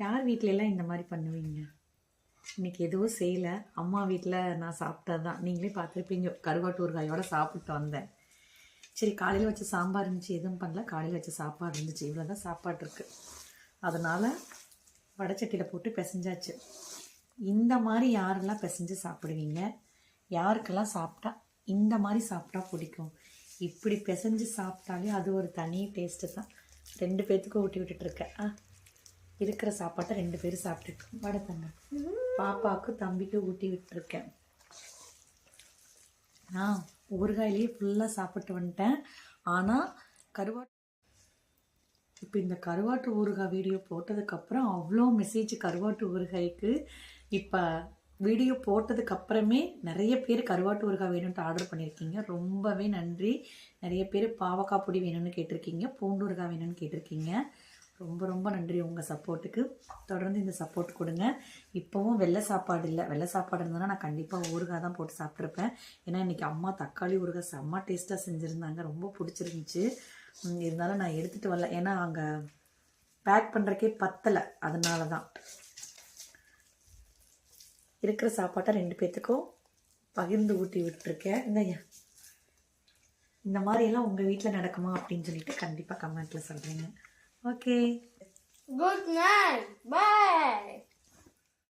யார் வீட்டிலலாம் இந்த மாதிரி பண்ணுவீங்க? இன்னைக்கு எதுவும் செய்யலை. அம்மா வீட்டில் நான் சாப்பிட்டது தான் நீங்களே பார்த்துருப்பீங்க. கருவாட்டு ஊறுகாயோடு சாப்பிட்டு வந்தேன். சரி காலையில் வச்ச சாம்பார் இருந்துச்சு. எதுவும் பண்ணல. காலையில் வச்ச சாப்பாடு இருந்துச்சு. இவ்வளோ தான் சாப்பாடு இருக்குது அதனால் வடச்சட்டியில் போட்டு பிசைஞ்சாச்சு. இந்த மாதிரி யாரெல்லாம் பிசைஞ்சு சாப்பிடுவீங்க? யாருக்கெல்லாம் சாப்பிட்டா இந்த மாதிரி சாப்பிட்டா பிடிக்கும்? இப்படி பிசைஞ்சு சாப்பிட்டாலே அது ஒரு தனி டேஸ்ட்டு தான். ரெண்டு பேர்த்துக்கும் ஊட்டி விட்டுட்ருக்கேன் ஆ இருக்கிற சாப்பாட்டை ரெண்டு பேரும் சாப்பிட்டுருக்கோம் வடத்தங்க பாப்பாவுக்கு தம்பிக்கு ஊட்டி விட்டுருக்கேன். நான் ஊறுகாயிலேயே ஃபுல்லாக சாப்பிட்டு வந்துட்டேன். ஆனால் கருவாட்டு இப்போ இந்த கருவாட்டு ஊறுகாய் வீடியோ போட்டதுக்கப்புறம் அவ்வளோ மெசேஜ் கருவாட்டு ஊறுகாய்க்கு. இப்போ வீடியோ போட்டதுக்கு அப்புறமே நிறைய பேர் கருவாட்டு ஊறுகாய் வேணும்ட்டு ஆர்டர் பண்ணியிருக்கீங்க. ரொம்பவே நன்றி. நிறைய பேர் பாவக்காய் பொடி வேணும்னு கேட்டிருக்கீங்க. பூண்டு ஊறுகாய் வேணும்னு கேட்டிருக்கீங்க. ரொம்ப ரொம்ப நன்றி உங்கள் சப்போர்ட்டுக்கு. தொடர்ந்து இந்த சப்போர்ட் கொடுங்க. இப்போவும் வெள்ளை சாப்பாடு இல்லை. வெள்ளை சாப்பாடு இருந்ததுன்னா நான் கண்டிப்பாக ஊறுகாய் தான் போட்டு சாப்பிட்ருப்பேன் ஏன்னா இன்றைக்கி அம்மா தக்காளி ஊறுகாய் செம்ம டேஸ்ட்டாக செஞ்சுருந்தாங்க. ரொம்ப பிடிச்சிருந்துச்சு. இருந்தாலும் நான் எடுத்துகிட்டு வரல. ஏன்னா அங்கே பேக் பண்ணுறக்கே பத்தலை. அதனால தான் இருக்கிற சாப்பாட்டை ரெண்டு பேர்த்துக்கும் பகிர்ந்து ஊட்டி விட்டுருக்கேன். இந்த இந்த மாதிரியெல்லாம் உங்கள் வீட்டில் நடக்குமா அப்படின்னு சொல்லிட்டு கண்டிப்பாக கமெண்ட்டில் சொல்கிறீங்க ஓகே Good night. Bye.